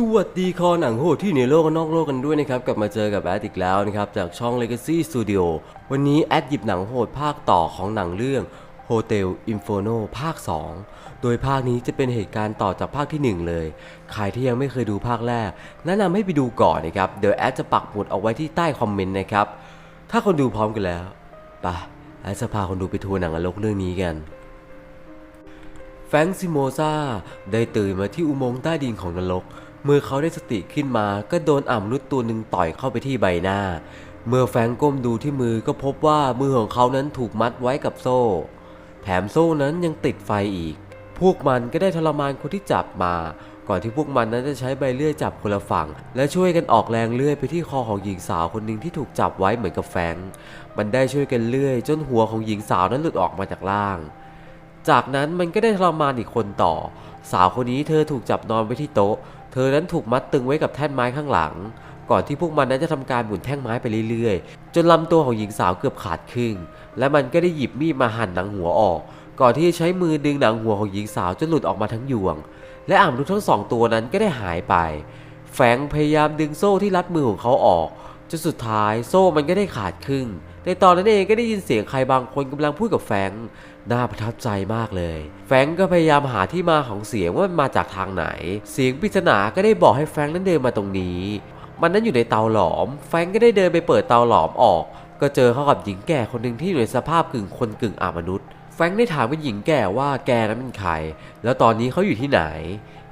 สวัสดีคอหนังโหดที่ในโลกและนอกโลกกันด้วยนะครับ กลับมาเจอกับแอดอีกแล้วนะครับ จากช่อง Legacy Studio วันนี้แอดหยิบหนังโหดภาคต่อของหนังเรื่อง Hotel Inferno ภาค 2 โดยภาคนี้จะเป็นเหตุการณ์ต่อจากภาคทีหนึ่1 เลย ใครที่ยังไม่เคยดูภาคแรก แนะนำให้ไปดูก่อนนะครับ เดี๋ยวแอดจะปักหมุดเอาไว้ที่ใต้คอมเมนต์นะครับ ถ้าคนดูพร้อมกันแล้วไปแอดจะพาคนดูไปทัวร์หนังนรกเรื่องนี้กันแฟรงซิโมซาได้ตื่นมาที่อุโมงค์ใต้ดินของนรก เมื่อเขาได้สติขึ้นมาก็โดนอ่ำนุษย์ตัวหนึ่งต่อยเข้าไปที่ใบหน้า เมื่อแฟงก้มดูที่มือก็พบว่ามือของเขานั้นถูกมัดไว้กับโซ่ แถมโซ่นั้นยังติดไฟอีก พวกมันก็ได้ทรมานคนที่จับมา ก่อนที่พวกมันนั้นจะใช้ใบเลื่อยจับคนละฝั่ง และช่วยกันออกแรงเลื่อยไปที่คอของหญิงสาวคนหนึ่งที่ถูกจับไว้เหมือนกับแฟง มันได้ช่วยกันเลื่อยจนหัวของหญิงสาวนั้นหลุดออกมาจากล่างจากนั้นมันก็ได้ทรมานอีกคนต่อ สาวคนนี้เธอถูกจับนอนไว้ที่โต๊ะ ธอนั้นถูกมัดตึงไว้กับแท่นไม้ข้างหลัง ก่อนที่พวกมันนั้นจะทำการหมุนแท่งไม้ไปเรื่อยๆ จนลำตัวของหญิงสาวเกือบขาดครึ่ง และมันก็ได้หยิบมีดมาหั่นหนังหัวออก ก่อนที่จะใช้มือดึงหนังหัวของหญิงสาวจนหลุดออกมาทั้งยวง และอ่างนุษย์ทั้งสองตัวนั้นก็ได้หายไปแฟรงพยายามดึงโซ่ที่รัดมือของเขาออกจนสุดท้ายโซ่มันก็ได้ขาดครึ่ง ในตอนนั้นเองก็ได้ยินเสียงใครบางคนกำลังพูดกับแฟงน่าประทับใจมากเลย แฟงก็พยายามหาที่มาของเสียงว่ามันมาจากทางไหน เสียงปริศนาก็ได้บอกให้แฟงนั้นเดินมาตรงนี้ มันนั้นอยู่ในเตาหลอม แฟงก็ได้เดินไปเปิดเตาหลอมออก ก็เจอเข้ากับหญิงแก่คนหนึ่งที่อยู่ในสภาพกึ่งคนกึ่งอามนุษย์ แฟงได้ถามกับหญิงแก่ว่าแกนั้นเป็นใคร แล้วตอนนี้เขาอยู่ที่ไหน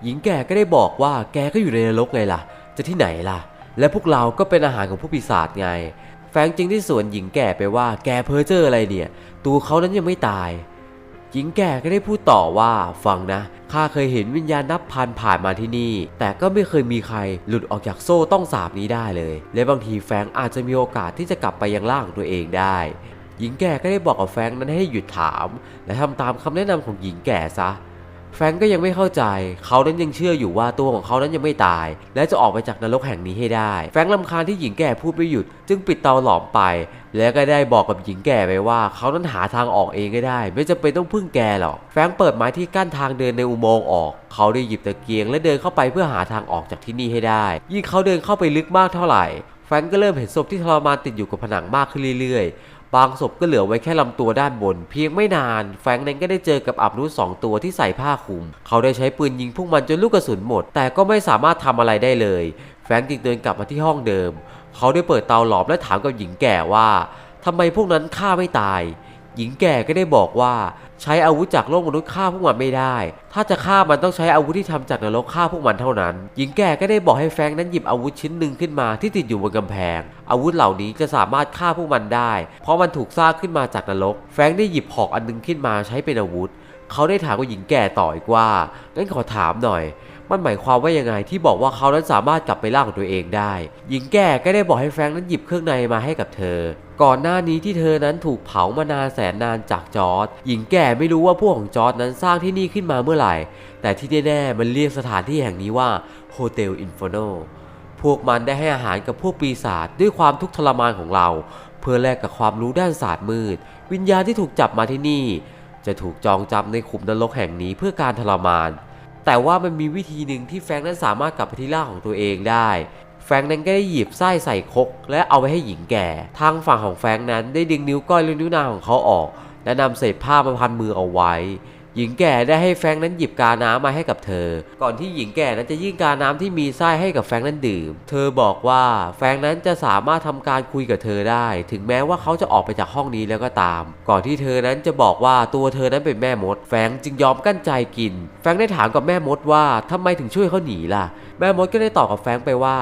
หญิงแก่ก็ได้บอกว่าแกก็อยู่ในนรกไงล่ะ จะที่ไหนล่ะ และพวกเราก็เป็นอาหารของผู้ปีศาจไง แฟงจึงได้สวนหญิงแก่ไปว่าแกเพ้อเจ้ออะไรเนี่ย ตัวเขานั้นยังไม่ตาย หญิงแก่ก็ได้พูดต่อว่าฟังนะข้าเคยเห็นวิญญาณนับพันผ่านมาที่นี่ แต่ก็ไม่เคยมีใครหลุดออกจากโซ่ต้องสาบนี้ได้เลย และบางทีแฟงอาจจะมีโอกาสที่จะกลับไปยังร่างตัวเองได้ หญิงแก่ก็ได้บอกกับแฟงนั้นให้หยุดถาม และทำตามคำแนะนำของหญิงแก่ซะ แฟรงก์ก็ยังไม่เข้าใจ เขานั้นยังเชื่ออยู่ว่าตัวของเขานั้นยังไม่ตาย และจะออกไปจากนรกแห่งนี้ให้ได้ แฟรงก์ลำคาญที่หญิงแก่พูดไม่หยุด จึงปิดเตาหลอมไป และก็ได้บอกกับหญิงแก่ไปว่า เขานั้นหาทางออกเองก็ได้ ไม่จำเป็นต้องพึ่งแกหรอก แฟรงก์เปิดไม้ที่กั้นทางเดินในอุโมงค์ออก เขาได้หยิบตะเกียง และเดินเข้าไปเพื่อหาทางออกจากที่นี่ให้ได้ ยิ่งเขาเดินเข้าไปลึกมากเท่าไหร่แฟรงก์ก็เริ่มเห็นศพที่ทรมานติดอยู่กับผนังมากขึ้นเรื่อย บางศพก็เหลือไว้แค่ลำตัวด้านบน เพียงไม่นาน แฟงนั้นก็ได้เจอกับอับนุสองตัวที่ใส่ผ้าคลุม เขาได้ใช้ปืนยิงพวกมันจนลูกกระสุนหมด แต่ก็ไม่สามารถทำอะไรได้เลย แฟงจึงเดินกลับมาที่ห้องเดิม เขาได้เปิดเตาหลอมและถามกับหญิงแก่ว่าทำไมพวกนั้นฆ่าไม่ตาย หญิงแก่ก็ได้บอกว่า ใช้อาวุธจากโลกมนุษย์ฆ่าพวกมันไม่ได้ ถ้าจะฆ่ามันต้องใช้อาวุธที่ทำจากนรกฆ่าพวกมันเท่านั้น หญิงแก่ก็ได้บอกให้แฟงนั้นหยิบอาวุธชิ้นหนึ่งขึ้นมาที่ติดอยู่บนกำแพง อาวุธเหล่านี้จะสามารถฆ่าพวกมันได้ เพราะมันถูกสร้างขึ้นมาจากนรก แฟงได้หยิบหอกอันหนึงขึ้นมาใช้เป็นอาวุธ เขาได้ถามกับหญิงแก่ต่ออีกว่างั้นขอถามหน่อย มันหมายความว่ายังไงที่บอกว่าเขานั้นสามารถกลับไปร่างของตัวเองได้ หญิงแก่ก็ได้บอกให้แฟรงค์นั้นหยิบเครื่องในมาให้กับเธอ ก่อนหน้านี้ที่เธอนั้นถูกเผามานานแสนนานจากจอร์ดหญิงแก่ไม่รู้ว่าพวกของจอร์ดนั้นสร้างที่นี่ขึ้นมาเมื่อไหร่ แต่ที่แน่ๆมันเรียกสถานที่แห่งนี้ว่าโฮเทลอินฟอร์โนพวกมันได้ให้อาหารกับพวกปีศาจด้วยความทุกข์ทรมานของเรา เพื่อแลกกับความรู้ด้านศาสตร์มืด วิญญาณที่ถูกจับมาที่นี่ จะถูกจองจำในขุมนรกแห่งนี้เพื่อการทรมาน แต่ว่ามันมีวิธีหนึ่งที่แฟงนั้นสามารถกลับไปที่ร่างของตัวเองได้ แฟงนั้นก็ได้หยิบไส้ใส่ครกและเอาไปให้หญิงแก่ ทางฝั่งของแฟงนั้นได้ดึงนิ้วก้อยและนิ้วนางของเขาออก และนำเศษผ้ามาพันมือเอาไว้ หญิงแก่ได้ให้แฟงนั้นหยิบกาน้ำมาให้กับเธอ ก่อนที่หญิงแก่นั้นจะยื่นกาน้ำที่มีไส้ให้กับแฟงนั้นดื่ม เธอบอกว่าแฟงนั้นจะสามารถทำการคุยกับเธอได้ ถึงแม้ว่าเขาจะออกไปจากห้องนี้แล้วก็ตาม ก่อนที่เธอนั้นจะบอกว่าตัวเธอนั้นเป็นแม่มด แฟงจึงยอมกั้นใจกิน แฟงได้ถามกับแม่มดว่าทำไมถึงช่วยเขาหนีล่ะ แม่มดก็ได้ตอบกับแฟงไปว่า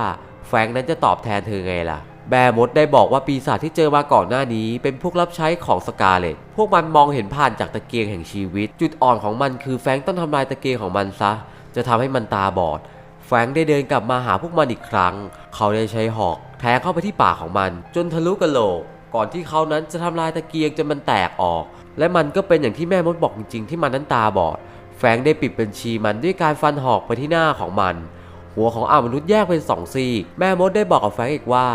แฟงนั้นจะตอบแทนเธอไงล่ะ แบร์มดได้บอกว่าปีศาจที่เจอมาก่อนหน้านี้ เป็นพวกรับใช้ของสกาเลตพวกมันมองเห็นผ่านจากตะเกียงแห่งชีวิต จุดอ่อนของมันคือแฟงต้องทำลายตะเกียงของมันซะ จะทำให้มันตาบอด แฟงได้เดินกลับมาหาพวกมันอีกครั้ง เขาได้ใช้หอกแทงเข้าไปที่ปากของมัน จนทะลุกระโหลก ก่อนที่เขานั้นจะทำลายตะเกียงจนมันแตกออก และมันก็เป็นอย่างที่แม่มดบอกจริงๆ ที่มันนั้นตาบอด แฟงได้ปิดบัญชีมันด้วยการฟันหอกไปที่หน้าของมัน หัวของอามนุษย์แยกเป็นสองซีก แม่มดได้บอกกับแฟงอีกว่า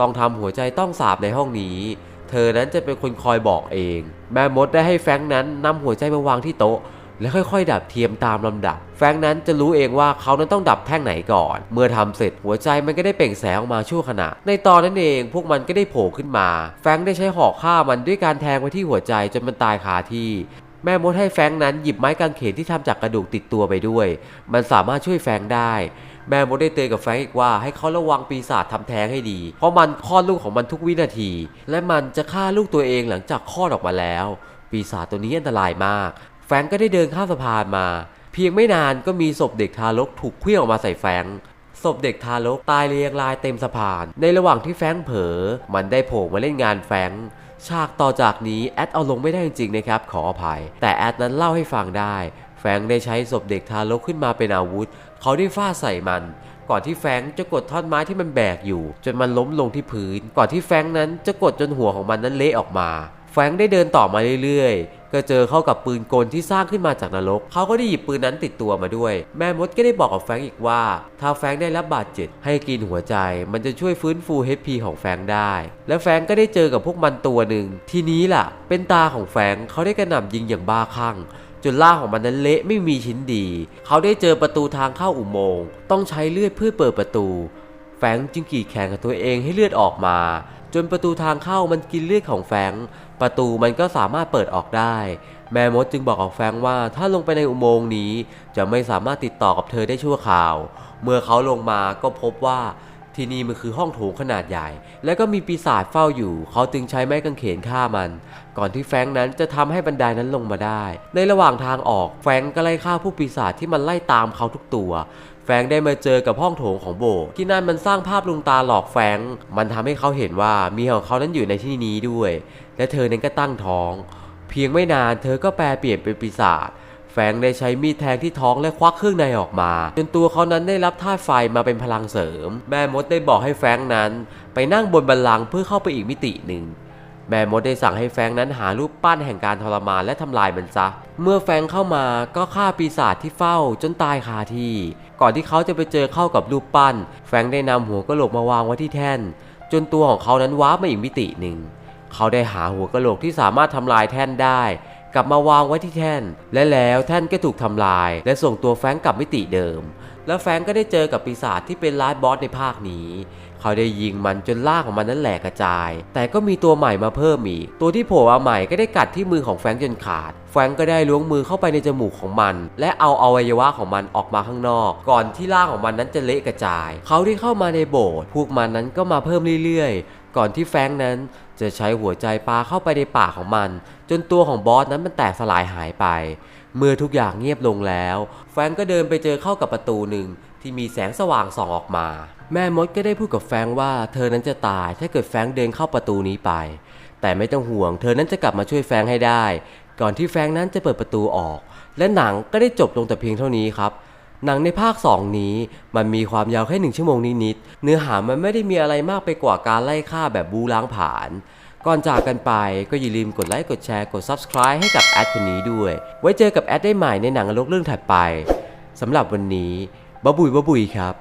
ต้องทำหัวใจต้องสาบในห้องนี้ เธอนั้นจะเป็นคนคอยบอกเอง แม่มดได้ให้แฟงนั้นนำหัวใจมาวางที่โต๊ะ และค่อยๆ ดับเทียมตามลำดับ แฟงนั้นจะรู้เองว่าเขานั้นต้องดับแท่งไหนก่อน เมื่อทำเสร็จหัวใจมันก็ได้เปล่งแสงออกมาชั่วขณะ ในตอนนั้นเองพวกมันก็ได้โผล่ขึ้นมา แฟงได้ใช้หอกฆ่ามันด้วยการแทงไปที่หัวใจจนมันตายคาที่แม่มดให้แฟงนั้นหยิบไม้กางเขนที่ทำจากกระดูกติดตัวไปด้วย มันสามารถช่วยแฟงได้ แม่มดได้เตือนกับแฟรงค์อีกว่าให้เขาระวังปีศาจทำแท้งให้ดี เพราะมันคลอดลูกของมันทุกวินาที และมันจะฆ่าลูกตัวเองหลังจากคลอดออกมาแล้ว ปีศาจตัวนี้อันตรายมาก แฟรงค์ก็ได้เดินข้ามสะพานมา เพียงไม่นานก็มีศพเด็กทารกถูกเคลื่อนออกมาใส่แฟรงค์ศพเด็กทารกตายเรียงรายเต็มสะพาน ในระหว่างที่แฟงเผลอ มันได้โผล่มาเล่นงานแฟงฉากต่อจากนี้แอดเอาลงไม่ได้จริงๆนะครับ ขออภัย แต่แอดนั้นเล่าให้ฟังได้ แฟงได้ใช้ศพเด็กทารกขึ้นมาเป็นอาวุธเขาได้ฟาดใส่มัน ก่อนที่แฟงจะกดท่อนไม้ที่มันแบกอยู่ จนมันล้มลงที่พื้น ก่อนที่แฟงนั้นจะกดจนหัวของมันนั้นเละออกมา แฟงได้เดินต่อมาเรื่อยๆ ก็เจอเข้ากับปืนกลที่สร้างขึ้นมาจากนรก เขาก็ได้หยิบปืนนั้นติดตัวมาด้วย แม่มดก็ได้บอกกับแฟงอีกว่า ถ้าแฟงได้รับบาดเจ็บให้กินหัวใจ มันจะช่วยฟื้นฟู HP ของแฟงได้ และแฟงก็ได้เจอกับพวกมันตัวหนึ่ง ทีนี้ล่ะ เป็นตาของแฟงเขาได้กระหน่ำยิงอย่างบ้าคลั่ง จนล่างของมันนั้นเละไม่มีชิ้นดี เขาได้เจอประตูทางเข้าอุโมงค์ต้องใช้เลือดเพื่อเปิดประตู แฟงจึงกรีดแขนกับตัวเองให้เลือดออกมา จนประตูทางเข้ามันกินเลือดของแฟงประตูมันก็สามารถเปิดออกได้ แม่มดจึงบอกกับแฟงว่าถ้าลงไปในอุโมงค์นี้จะไม่สามารถติดต่อกับเธอได้ชั่วคราว เมื่อเขาลงมาก็พบว่า ที่นี่มันคือห้องโถงขนาดใหญ่ และก็มีปีศาจเฝ้าอยู่ เขาจึงใช้ไม้กางเขนฆ่ามัน ก่อนที่แฟงนั้นจะทำให้บันไดนั้นลงมาได้ ในระหว่างทางออกแฟงก็ไล่ฆ่าผู้ปีศาจที่มันไล่ตามเขาทุกตัวแฟงได้มาเจอกับห้องโถงของโบสถ์ที่นั่นมันสร้างภาพลวงตาหลอกแฟง มันทำให้เขาเห็นว่ามีของเขานั้นอยู่ในที่นี้ด้วย และเธอนั้นก็ตั้งท้อง เพียงไม่นานเธอก็แปลเปลี่ยนเป็นปีศาจ แฟงได้ใช้มีดแทงที่ท้องและควักเครื่องในออกมา จนตัวเขานั้นได้รับธาตุไฟมาเป็นพลังเสริม แม่มดได้บอกให้แฟงนั้น ไปนั่งบนบัลลังเพื่อเข้าไปอีกมิติหนึ่งแม่มดได้สั่งให้แฟงนั้นหารูปปั้นแห่งการทรมานและทำลายมันซะ เมื่อแฟงเข้ามาก็ฆ่าปีศาจที่เฝ้าจนตายคาที่ ก่อนที่เขาจะไปเจอเข้ากับรูปปั้น แฟงได้นำหัวกะโหลกมาวางไว้ที่แท่น จนตัวของเขานั้นว้าร์ปมาอีกมิติหนึ่ง เขาได้หาหัวกะโหลกที่สามารถทำลายแท่นได้ กลับมาวางไว้ที่แท่น และแล้วแท่นก็ถูกทำลาย และส่งตัวแฟงกลับมิติเดิม แล้วแฟงก็ได้เจอกับปีศาจที่เป็นลาดบอสในภาคนี้ เขาได้ยิงมันจนล่างของมันนั้นแหลกกระจาย แต่ก็มีตัวใหม่มาเพิ่มอีก ตัวที่โผล่มาใหม่ก็ได้กัดที่มือของแฟงจนขาด แฟงก็ได้ล้วงมือเข้าไปในจมูกของมัน และเอาอวัยวะของมันออกมาข้างนอก ก่อนที่ร่างของมันนั้นจะเละกระจาย เขาได้เข้ามาในโบสถ์พวกมันนั้นก็มาเพิ่มเรื่อยๆ ก่อนที่แฟงนั้น จะใช้หัวใจปลาเข้าไปในปากของมัน จนตัวของบอสนั้นมันแตกสลายหายไป เมื่อทุกอย่างเงียบลงแล้ว แฟงก็เดินไปเจอเข้ากับประตูหนึ่งที่มีแสงสว่างส่องออกมา แม่มดก็ได้พูดกับแฟงว่าเธอนั้นจะตายถ้าเกิดแฟงเดินเข้าประตูนี้ไป แต่ไม่ต้องห่วง เธอนั้นจะกลับมาช่วยแฟงให้ได้ ก่อนที่แฟงนั้นจะเปิดประตูออก และหนังก็ได้จบลงแต่เพียงเท่านี้ครับ หนังในภาค 2 นี้มันมีความยาวแค่หนึ่งชั่วโมงนิดๆ เนื้อหามันไม่ได้มีอะไรมากไปกว่าการไล่ฆ่าแบบบูล้างผาน ก่อนจากกันไปก็อย่าลืมกดไลค์ กดแชร์ กด Subscribe ให้กับแอดคนนี้ด้วย ไว้เจอกับแอดได้ใหม่ในหนังนรกเรื่องถัดไป สำหรับวันนี้บ๊บุยบ๊บุยครับ